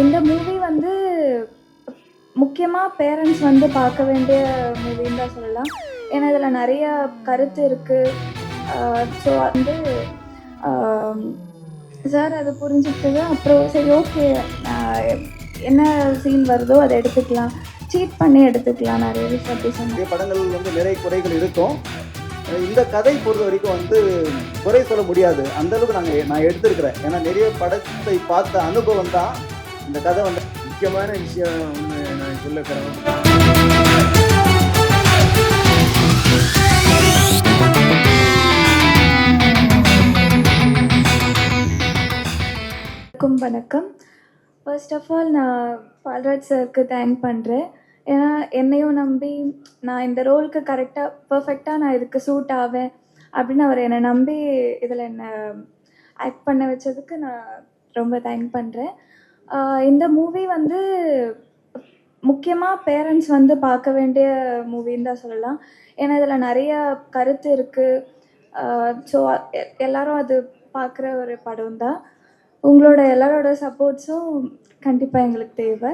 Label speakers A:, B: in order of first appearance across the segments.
A: இந்த மூவி வந்து முக்கியமாக பேரண்ட்ஸ் வந்து பார்க்க வேண்டிய மூவின்னு தான் சொல்லலாம். ஏன்னா இதில் நிறைய கருத்து இருக்குது ஸோ வந்து சார் அது புரிஞ்சுக்கிட்டது. அப்புறம் சரி ஓகே என்ன சீன் வருதோ அதை எடுத்துக்கலாம். சீட் பண்ணி எடுத்துக்கலாம். நிறைய விஷயம் அப்படி சொன்னேன்
B: படங்கள் வந்து நிறைய குறைகள் இருக்கும். இந்த கதை பொறுத்த வரைக்கும் வந்து குறை சொல்ல முடியாது. அந்த அளவுக்கு நாங்கள் நான் எடுத்திருக்கிறேன். ஏன்னா நிறைய படத்தை பார்த்த அனுபவம் தான் இந்த கதை வந்து
C: முக்கியமான விஷயம் ஒன்று நான் சொல்ல
A: வணக்கம் வணக்கம். ஃபர்ஸ்ட் ஆஃப் ஆல் நான் பால்ராஜ் சாருக்கு தேங்க் பண்ணுறேன் ஏன்னா என்னையும் நம்பி நான் இந்த ரோலுக்கு கரெக்டாக பர்ஃபெக்டாக நான் இதுக்கு சூட் ஆவேன் அப்படின்னு அவர் என்னை நம்பி இதில் என்னை ஆக்ட் பண்ண வச்சதுக்கு நான் ரொம்ப தேங்க் பண்ணுறேன் இந்த மூவி வந்து முக்கியமாக பேரண்ட்ஸ் வந்து பார்க்க வேண்டிய மூவின்னு தான் சொல்லலாம். ஏன்னா இதில் நிறைய கருத்து இருக்குது ஸோ எல்லாரும் அது பார்க்குற ஒரு படம் தான். உங்களோட எல்லாரோட சப்போர்ட்ஸும் கண்டிப்பாக எங்களுக்கு தேவை.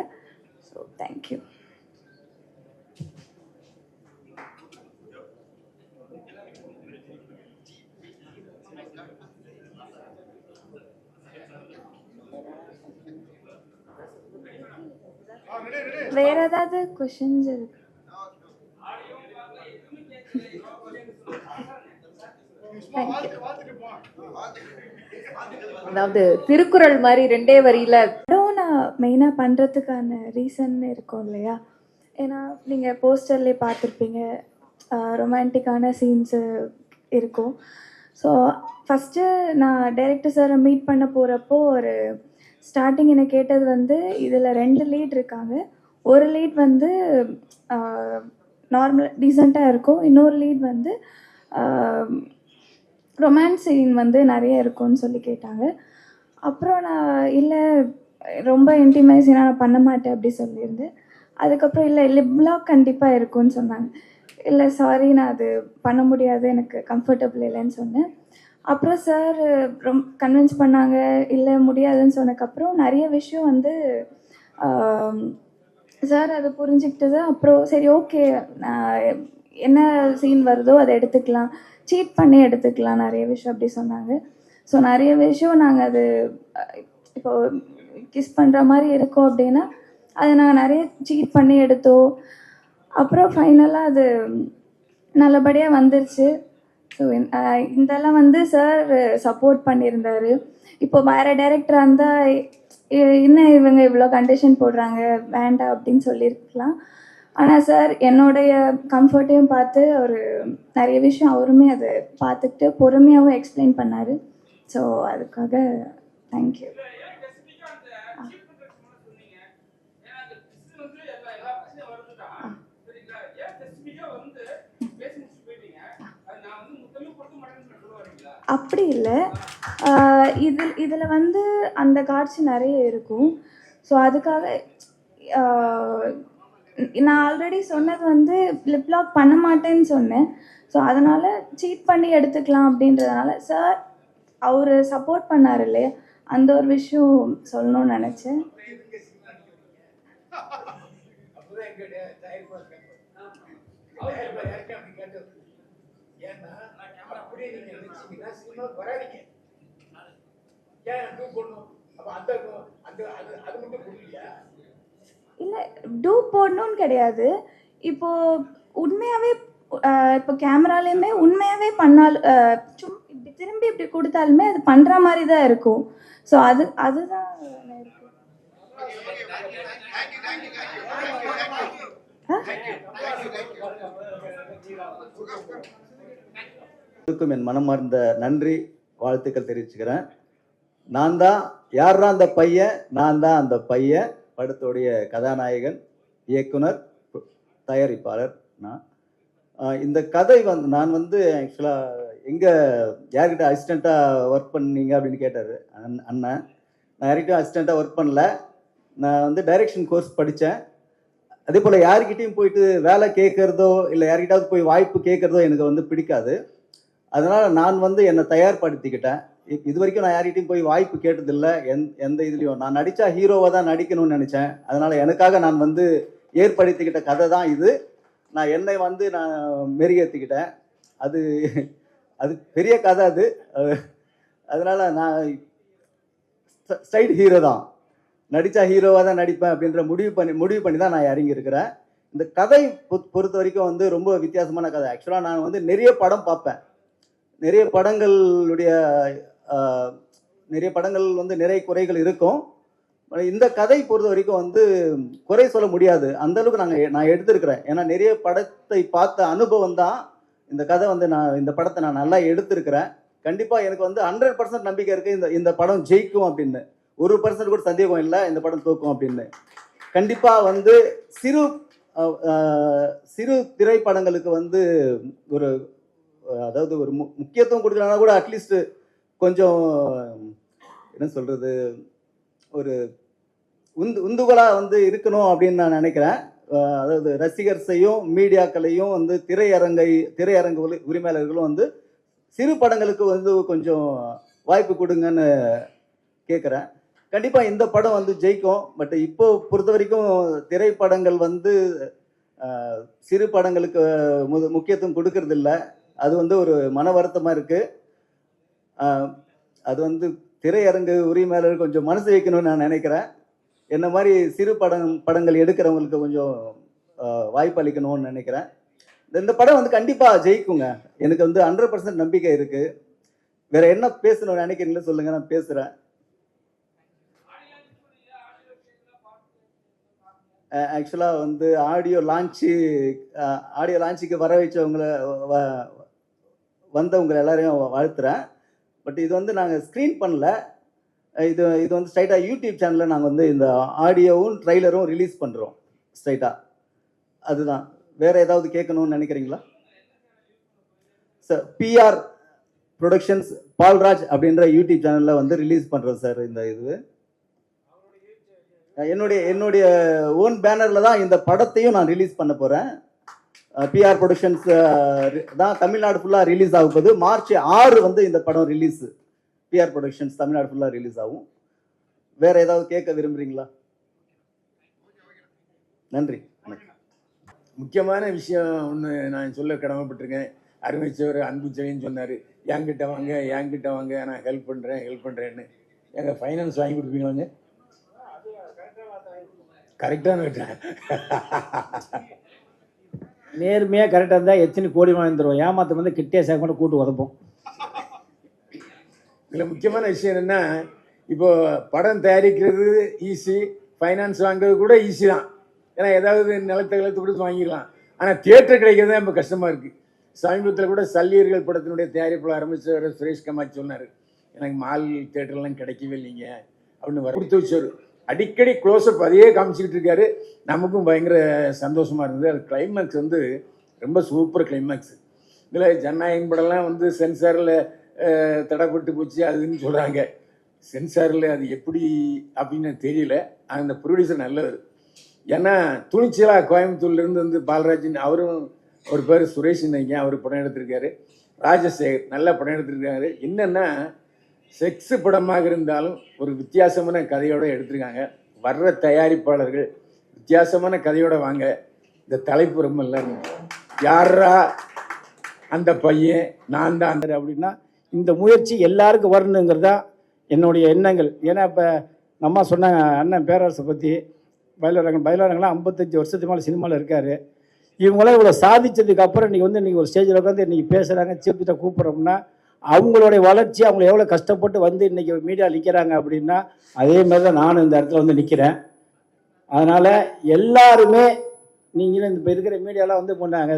A: ஸோ தேங்க்யூ வேற ஏதாவது கொஷின்ஸ் இருக்கு?
D: அதாவது திருக்குறள் மாதிரி ரெண்டே வரியில
A: படம் நான் மெயினாக பண்ணுறதுக்கான ரீசன் இருக்கும் இல்லையா? ஏன்னா நீங்கள் போஸ்டர்லேயே பார்த்துருப்பீங்க. ரொமான்டிக்கான சீன்ஸு இருக்கும். ஸோ ஃபஸ்ட்டு நான் டைரக்டர் சாரை மீட் பண்ண போகிறப்போ ஒரு ஸ்டார்டிங் என்னை கேட்டது வந்து இதில் ரெண்டு லீட் இருக்காங்க. ஒரு லீட் வந்து நார்மல் டீசெண்டாக இருக்கும். இன்னொரு லீட் வந்து ரொமான்ஸ் சீன் வந்து நிறைய இருக்கும்னு சொல்லி கேட்டாங்க. அப்புறம் நான் இல்லை ரொம்ப இன்டிமேசினாக நான் பண்ண மாட்டேன் அப்படி சொல்லியிருந்தேன். அதுக்கப்புறம் இல்லை லிப்லாக் கண்டிப்பாக இருக்கும்னு சொன்னாங்க. இல்லை சாரி நான் அது பண்ண முடியாது எனக்கு கம்ஃபர்டபுள் இல்லைன்னு சொன்னேன். அப்புறம் சார் ரொம்ப கன்வின்ஸ் பண்ணாங்க இல்லை முடியாதுன்னு சொன்னதுக்கப்புறம் நிறைய விஷயம் வந்து சார் அதை புரிஞ்சுக்கிட்டது. அப்புறம் சரி ஓகே நான் என்ன சீன் வருதோ அதை எடுத்துக்கலாம். சீட் பண்ணி எடுத்துக்கலாம். நிறைய விஷயம் அப்படி சொன்னாங்க. ஸோ நிறைய விஷயம் நாங்கள் அது இப்போ கிஸ் பண்ணுற மாதிரி இருக்கோம் அப்படின்னா அதை நாங்கள் நிறைய சீட் பண்ணி எடுத்தோம். அப்புறம் ஃபைனலாக அது நல்லபடியாக வந்துருச்சு. ஸோ இதெல்லாம் வந்து சார் சப்போர்ட் பண்ணியிருந்தாரு. இப்போ வேறு டைரக்டராக இருந்தால் என்ன இவங்க இவ்வளோ கண்டிஷன் போடுறாங்க வேண்டாம் அப்படின்னு சொல்லியிருக்கலாம் ஆனால் சார் என்னுடைய கம்ஃபர்ட்டையும் பார்த்து அவர் நிறைய விஷயம் அவருமே அதை பார்த்துக்கிட்டு பொறுமையாகவும் எக்ஸ்பிளைன் பண்ணார். ஸோ அதுக்காக தேங்க்யூ அப்படி இல்லை. இதில் இதில் வந்து அந்த காட்சி நிறைய இருக்கும். ஸோ அதுக்காக நான் ஆல்ரெடி சொன்னது வந்து லிப்லாக் பண்ண மாட்டேன்னு சொன்னேன். ஸோ அதனால் சீட் பண்ணி எடுத்துக்கலாம் அப்படின்றதுனால சார் அவர் சப்போர்ட் பண்ணார் இல்லையா? அந்த ஒரு விஷயம் சொல்லணும்னு நினச்சேன்.
E: அப்பதான் எங்க தயாரிப்பாளர் தயாரிப்பாளர் யாருக்கும் அப்படி கேட்டது ஏன்னா அப்படியே நீங்க சினிமாவுக்கு வராதீங்க. ஏன் டூ போடணும்? அப்ப அந்த அந்த அது அது மட்டும் புரியலையா
A: இல்லை டூ போடணும்னு கிடையாது. இப்போ உண்மையாகவே இப்போ கேமராலையுமே உண்மையாகவே பண்ணால் அஹ், சும் இப்படி திரும்பி இப்படி கொடுத்தாலுமே அது பண்ணுற மாதிரி தான் இருக்கும். ஸோ அது அதுதான் இருக்கு. ஆ?
B: இருக்கும் என் மனமார்ந்த நன்றி வாழ்த்துக்கள் தெரிவிச்சுக்கிறேன். நான் தான் யார் தான் அந்த பையன் நான் தான் அந்த பையன் படத்துடைய கதாநாயகன் இயக்குனர் தயாரிப்பாளர் நான். இந்த கதை வந்து நான் வந்து ஆக்சுவலாக எங்கே யார்கிட்ட அசிஸ்டண்ட்டாக ஒர்க் பண்ணீங்க அப்படின்னு கேட்டார் அண்ணன். நான் யார்கிட்டையும் அசிஸ்டண்ட்டாக ஒர்க் பண்ணல. நான் வந்து டைரக்ஷன் கோர்ஸ் படித்தேன் அதே போல் யார்கிட்டையும் போயிட்டு வேலை கேட்குறதோ இல்லை யார்கிட்டாவது போய் வாய்ப்பு கேட்குறதோ எனக்கு வந்து பிடிக்காது. அதனால் நான் வந்து என்னை தயார்படுத்திக்கிட்டேன். இது வரைக்கும் நான் யார்கிட்டையும் போய் வாய்ப்பு கேட்டதில்லை. எந் எந்த இதுலேயும். நான் நடித்தா ஹீரோவை தான் நடிக்கணும்னு நினச்சேன். அதனால் எனக்காக நான் வந்து ஏற்படுத்திக்கிட்ட கதை தான் இது. நான் என்னை வந்து நான் மெருகேற்றிக்கிட்டேன் அது அது பெரிய கதை அது. அதனால் நான் ஸ்டைட் ஹீரோ தான். நடித்தா ஹீரோவாக தான் நடிப்பேன் அப்படின்ற முடிவு பண்ணி முடிவு பண்ணி தான் நான் இறங்கியிருக்கிறேன். இந்த கதை பொறுத்த வரைக்கும் வந்து ரொம்ப வித்தியாசமான கதை. ஆக்சுவலாக நான் வந்து நிறைய படம் பார்ப்பேன். நிறைய படங்களுடைய நிறைய படங்கள் வந்து நிறைய குறைகள் இருக்கும். இந்த கதை பொறுத்த வரைக்கும் வந்து குறை சொல்ல முடியாது. அந்த அளவுக்கு நாங்கள் நான் எடுத்திருக்கிறேன். ஏன்னா நிறைய படத்தை பார்த்த அனுபவம் தான் இந்த கதை வந்து நான் இந்த படத்தை நான் நல்லா எடுத்திருக்கிறேன். கண்டிப்பாக எனக்கு வந்து ஹண்ட்ரட் பர்சன்ட் நம்பிக்கை இருக்குது இந்த இந்த படம் ஜெயிக்கும் அப்படின்னு. ஒரு பர்சன்ட் கூட சந்தேகம் இல்லை இந்த படம் தோக்கும் அப்படின்னு. கண்டிப்பாக வந்து சிறு சிறு திரைப்படங்களுக்கு வந்து ஒரு அதாவது ஒரு மு- முக்கியத்துவம் கொடுக்கலனா கூட அட்லீஸ்ட் கொஞ்சம் என்ன சொல்கிறது ஒரு உந்து உந்துகோலாக வந்து இருக்கணும் அப்படின்னு நான் நினைக்கிறேன். அதாவது ரசிகர்ஸையும் மீடியாக்களையும் வந்து திரையரங்கை திரையரங்கு உரி- உரிமையாளர்களும் வந்து சிறு படங்களுக்கு வந்து கொஞ்சம் வாய்ப்பு கொடுங்கன்னு கேட்குறேன் கண்டிப்பாக இந்த படம் வந்து ஜெயிக்கும். பட் இப்போ பொறுத்த வரைக்கும் திரைப்படங்கள் வந்து சிறு படங்களுக்கு முக்கியத்துவம் கொடுக்கறதில்ல. அது வந்து ஒரு மன வருத்தமாக இருக்குது அது வந்து திரையரங்கு உரிமையாளர் கொஞ்சம் மனசு வைக்கணும்னு நான் நினைக்கிறேன். என்ன மாதிரி சிறு படம் படங்கள் எடுக்கிறவங்களுக்கு கொஞ்சம் வாய்ப்பு அளிக்கணும்னு நினைக்கிறேன். இந்த- இந்த படம் வந்து கண்டிப்பாக ஜெயிக்குங்க. எனக்கு வந்து ஹண்ட்ரட் பர்சன்ட் நம்பிக்கை இருக்குது வேற என்ன பேசணும்னு நினைக்கிறீங்களோ சொல்லுங்க நான் பேசுகிறேன் ஆக்சுவலாக வந்து ஆடியோ லான்ச்சு ஆடியோ லான்ச்சுக்கு வர வச்சவங்கள வ- வந்தவங்க எல்லாரையும் வாழ்த்துறேன். பட் இது வந்து நாங்கள் ஸ்க்ரீன் பண்ணல. இது இது வந்து ஸ்ட்ரைட்டாக யூடியூப் சேனலில் நாங்கள் வந்து இந்த ஆடியோவும் ட்ரைலரும் ரிலீஸ் பண்ணுறோம் ஸ்ட்ரைட்டாக அதுதான். வேறு ஏதாவது கேட்கணும்னு நினைக்கிறீங்களா? சார் பிஆர் ப்ரொடக்ஷன்ஸ் பால்ராஜ் அப்படின்ற யூடியூப் சேனலில் வந்து ரிலீஸ் பண்ணுறோம் சார் இந்த இது. என்னுடைய என்னுடைய ஓன் பேனரில் தான் இந்த படத்தையும் நான் ரிலீஸ் பண்ண போகிறேன் பிஆர் ப்ரொடக்ஷன்ஸ் தான் தமிழ்நாடு ஃபுல்லாக ரிலீஸ் ஆக போகுது. மார்ச் ஆறு வந்து இந்த படம் ரிலீஸ் பிஆர் ப்ரொடக்ஷன்ஸ் தமிழ்நாடு ஃபுல்லாக ரிலீஸ் ஆகும். வேற ஏதாவது கேட்க விரும்புறீங்களா? நன்றி. வணக்கம்
C: முக்கியமான விஷயம் ஒன்று நான் சொல்ல கடமைப்பட்டிருக்கேன். அருமைச்சவர் அன்பு செவின்னு சொன்னார். என்கிட்ட வாங்க என்கிட்ட வாங்க நான் ஹெல்ப் பண்ணுறேன் ஹெல்ப் பண்ணுறேன்னு எங்கள் ஃபைனான்ஸ் வாங்கி கொடுப்பீங்களாங்க கரெக்டான கேட்டேன்.
F: நேர்மையாக கரெக்டாக இருந்தால் எத்தனை கோடி வாங்கிடுவோம் ஏமாத்த வந்து கிட்டே சேர்க்க கூட கூட்டு உதப்போம்.
C: இதில் முக்கியமான விஷயம் என்னென்னா இப்போ படம் தயாரிக்கிறது ஈஸி ஃபைனான்ஸ் வாங்குறது கூட ஈஸி தான். ஏன்னா ஏதாவது நிலத்தை கிளத்து கொடுத்து வாங்கிடலாம். ஆனால் தியேட்டர் கிடைக்கிறது தான் இப்போ கஷ்டமாக இருக்குது சமீபத்தில் கூட சல்லியர்கள் படத்தினுடைய தயாரிப்பில் ஆரம்பிச்சவர் சுரேஷ் கமாச் சொன்னார். எனக்கு மால் தியேட்டர்லாம் கிடைக்கவே இல்லைங்க. அப்படின்னு வர கொடுத்து வச்சவர் அடிக்கடி க்ளோஸ்அப் அதையே காமிச்சிக்கிட்டு இருக்காரு. நமக்கும் பயங்கர சந்தோஷமாக இருந்தது. அது கிளைமேக்ஸ் வந்து ரொம்ப சூப்பர் கிளைமேக்ஸ் இதில் ஜனநாயகம் படம்லாம் வந்து சென்சாரில் தடைப்பட்டு போச்சு அதுன்னு சொல்கிறாங்க சென்சாரில் அது எப்படி அப்படின்னு தெரியல. அந்த ப்ரொடியூசர் நல்லது ஏன்னா துணிச்சலாக கோயம்புத்தூர்லேருந்து வந்து பாலராஜன் அவரும் ஒரு பேர் சுரேஷ் நினைங்க அவர் படம் எடுத்திருக்காரு. ராஜசேகர் நல்லா படம் எடுத்திருக்காரு. என்னென்னா செக்ஸ் படமாக இருந்தாலும் ஒரு வித்தியாசமான கதையோடு எடுத்திருக்காங்க. வர்ற தயாரிப்பாளர்கள் வித்தியாசமான கதையோடு வாங்க. இந்த தலைப்பு ரொம்ப நல்லா யாரா அந்த பையன்? நான் தான் அந்த
F: அப்படின்னா இந்த முயற்சி எல்லாருக்கும் வரணுங்கிறதா என்னுடைய எண்ணங்கள். ஏன்னா இப்போ நம்ம சொன்னாங்க அண்ணன் பேரரசை பற்றி பயிலரங்கன் பயிலரங்கெலாம் ஐம்பத்தஞ்சு வருஷத்துக்கு மேலே சினிமாவில் இருக்கார். இவங்களாம் இவ்வளோ சாதிச்சதுக்கு அப்புறம் இன்றைக்கி வந்து இன்றைக்கி ஒரு ஸ்டேஜில் உட்காந்து இன்றைக்கி பேசுகிறாங்க சீஃப்கிட்ட கூப்பிட்றோம்னா அவங்களுடைய வளர்ச்சி அவங்க எவ்வளோ கஷ்டப்பட்டு வந்து இன்றைக்கி மீடியா நிற்கிறாங்க அப்படின்னா அதே மாதிரி தான் நானும் இந்த இடத்துல வந்து நிற்கிறேன் அதனால் எல்லாருமே நீங்களும் இப்போ இருக்கிற மீடியாலாம் வந்து பண்ணாங்க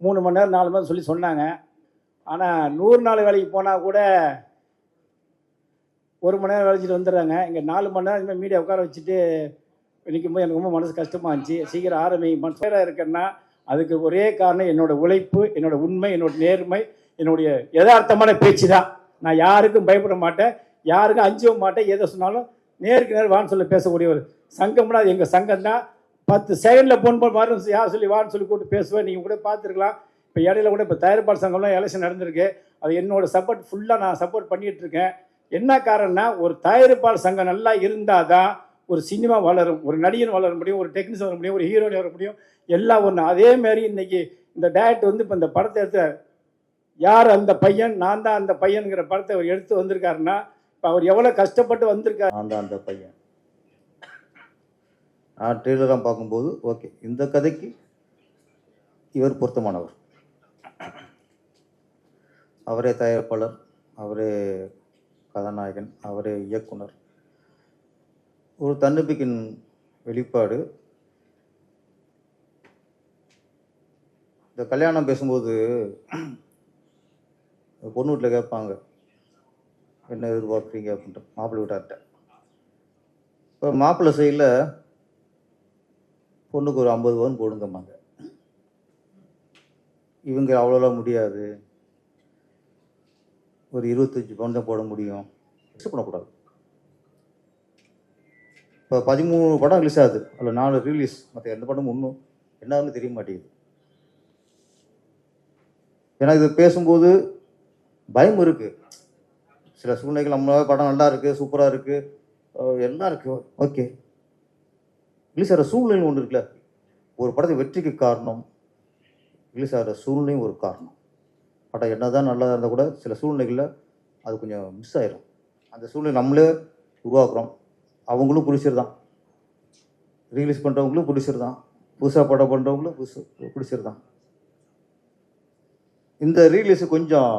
F: மூணு மணி நேரம் நாலு மணி சொல்லி சொன்னாங்க. ஆனால் நூறு நாள் வேலைக்கு போனால் கூட ஒரு மணி நேரம் வேலைச்சிட்டு வந்துடுறாங்க. இங்கே நாலு மணி நேரம் இனிமேல் மீடியா உட்கார வச்சுட்டு நிற்கும்போது எனக்கு ரொம்ப மனசு கஷ்டமாக இருந்துச்சு. சீக்கிரம் ஆரம்பி மனசாக இருக்கேன்னா அதுக்கு ஒரே காரணம் என்னோட உழைப்பு என்னோடய உண்மை என்னோட நேர்மை என்னுடைய யதார்த்தமான பேச்சு தான் நான் யாருக்கும் பயப்பட மாட்டேன். யாருக்கும் அஞ்சவும் மாட்டேன். எதை சொன்னாலும் நேருக்கு நேர் வான்னு சொல்லி பேசக்கூடிய ஒரு சங்கம்னா அது எங்கள் சங்கம் தான் பத்து செகண்டில் ஃபோன் பண்ணி வான்னு யார் சொல்லி வான்னு சொல்லி கூப்பிட்டு பேசுவேன். நீங்கள் கூட பார்த்துருக்கலாம். இப்போ இடையில கூட இப்போ தயாரிப்பாளர் சங்கம்லாம் எலெக்ஷன் நடந்திருக்கு. அது என்னோட சப்போர்ட் ஃபுல்லாக நான் சப்போர்ட் பண்ணிகிட்டு இருக்கேன். என்ன காரணம்னா ஒரு தயாரிப்பாளர் சங்கம் நல்லா இருந்தால் தான் ஒரு சினிமா வளரும். ஒரு நடிகன் வளர முடியும். ஒரு டெக்னீஷியன் வர முடியும். ஒரு ஹீரோயின் வர முடியும். எல்லாம் ஒன்று அதே மாதிரி இன்னைக்கு இந்த டேரக்டர் வந்து இப்போ இந்த படத்தை எடுத்து யார் அந்த பையன்? நான் தான் அந்த பையனுங்கிற படத்தை அவர் எடுத்து வந்திருக்காருன்னா இப்போ அவர் எவ்வளோ கஷ்டப்பட்டு வந்திருக்காரு?
G: நான் தான் அந்த பையன். நான் ட்ரெய்லராக பார்க்கும்போது ஓகே இந்த கதைக்கு இவர் பொருத்தமானவர். அவரே தயாரிப்பாளர் அவரே கதாநாயகன் அவரே இயக்குனர். ஒரு தன்னம்பிக்கையின் வெளிப்பாடு. இந்த கல்யாணம் பேசும்போது பொண்ணு வீட்டில் கேட்பாங்க என்ன எதிர்பார்க்குறீங்க? அப்படின்ட்டு. மாப்பிள்ளை வீட்டார்கிட்ட இப்போ மாப்பிள்ளை சைடில் பொண்ணுக்கு ஒரு ஐம்பது பவுன் போடுங்கம்மாங்க இவங்க அவ்வளோலாம் முடியாது. ஒரு இருபத்தஞ்சி பவுன் தான் போட முடியும். ரிலீஸ் பண்ணக்கூடாது. இப்போ பதிமூணு படம் ரிலீஸ் ஆகுது. அதில் நாலு ரிலீஸ் மற்ற எந்த படமும் ஒன்றும் என்னன்னு தெரிய மாட்டேங்குது. ஏன்னா இது பேசும்போது பயம் இருக்குது சில சூழ்நிலைகள் நம்ம படம் நல்லா இருக்குது சூப்பராக இருக்குது எல்லாம் இருக்குது ஓகே. ரிலீஸ் ஆகிற சூழ்நிலை ஒன்று இருக்குல்ல. ஒரு படத்தை வெற்றிக்கு காரணம் ரிலீஸ் ஆகிற சூழ்நிலையும் ஒரு காரணம். படம் என்னதான் நல்லா இருந்தால் கூட சில சூழ்நிலைகளில் அது கொஞ்சம் மிஸ் ஆயிரும். அந்த சூழ்நிலை நம்மளே உருவாக்குறோம். அவங்களும் பிடிச்சிருதான் ரீலீஸ் பண்ணுறவங்களும் பிடிச்சிருதான் புதுசாக படம் பண்ணுறவங்களும் புதுசு பிடிச்சிருதான் இந்த ரீலீஸு கொஞ்சம்